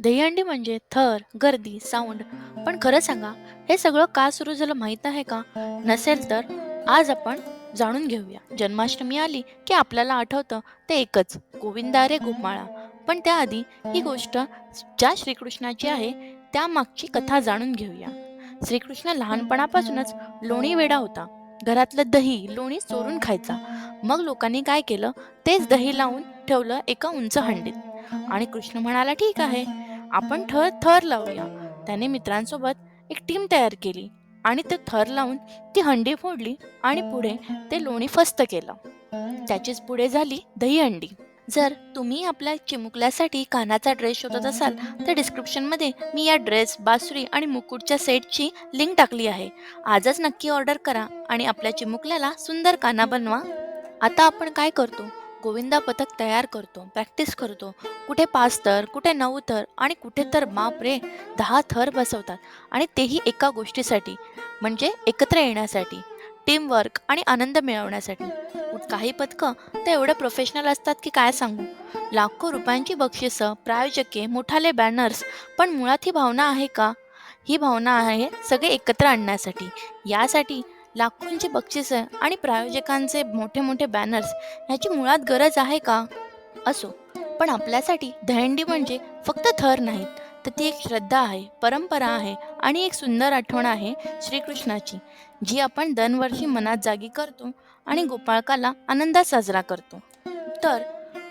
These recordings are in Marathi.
दहीहंडी म्हणजे थर, गर्दी, साऊंड. पण खरं सांगा, हे सगळं का सुरू झालं माहीत आहे का? नसेल तर आज आपण जाणून घेऊया. जन्माष्टमी आली की आपल्याला आठवतं ते एकच, गोविंदा रे गोपाळा. पण त्याआधी ही गोष्ट ज्या श्रीकृष्णाची आहे, त्यामागची कथा जाणून घेऊया. श्रीकृष्ण लहानपणापासूनच लोणी वेडा होता. घरातलं दही, लोणी चोरून खायचा. मग लोकांनी काय केलं, तेच दही लावून ठेवलं एका उंच हंडीत. आणि कृष्ण म्हणाला, ठीक आहे, आपण थर थर लावूया. त्याने मित्रांसोबत एक टीम तयार केली आणि ते थर लावून ती हंडी फोडली आणि पुढे ते लोणी फस्त केलं. त्याचीच पुढे झाली दहीहंडी. जर तुम्ही आपल्या चिमुकल्यासाठी कानाचा ड्रेस शोधत असाल तर डिस्क्रिप्शनमध्ये मी या ड्रेस, बासुरी आणि मुकुटच्या सेटची लिंक टाकली आहे. आजच नक्की ऑर्डर करा आणि आपल्या चिमुकल्याला सुंदर काना बनवा. आता आपण काय करतो? गोविंदा पथक तयार करतो, प्रॅक्टिस करतो. कुठे पाच थर, कुठे नऊ थर आणि कुठे तर बापरे दहा थर बसवतात आणि तेही एका गोष्टीसाठी म्हणजे एकत्र येण्यासाठी, टीमवर्क आणि आनंद मिळवण्यासाठी. काही पथकं तर एवढे प्रोफेशनल असतात की काय सांगू. लाखो रुपयांची बक्षिसं, प्रायोजके, मोठाले बॅनर्स. पण मुळात ही भावना आहे का? ही भावना आहे सगळे एकत्र आणण्यासाठी. यासाठी लाखोंची बक्षिसं आणि प्रायोजकांचे मोठे मोठे बॅनर्स ह्याची मुळात गरज आहे का? असो, पण आपल्यासाठी दहंडी म्हणजे फक्त थर नाहीत, तर ती एक श्रद्धा आहे, परंपरा आहे आणि एक सुंदर आठवण आहे श्रीकृष्णाची, जी आपण दरवर्षी मनात जागी करतो आणि गोपाळकाला आनंदात साजरा करतो. तर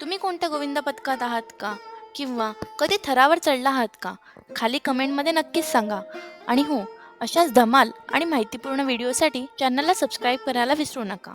तुम्ही कोणत्या गोविंद पथकात आहात का? किंवा कधी थरावर चढला आहात का? खाली कमेंटमध्ये नक्कीच सांगा. आणि हो, अशाच धमाल आणि माहितीपूर्ण व्हिडिओसाठी चॅनलला सबस्क्राईब करायला विसरू नका.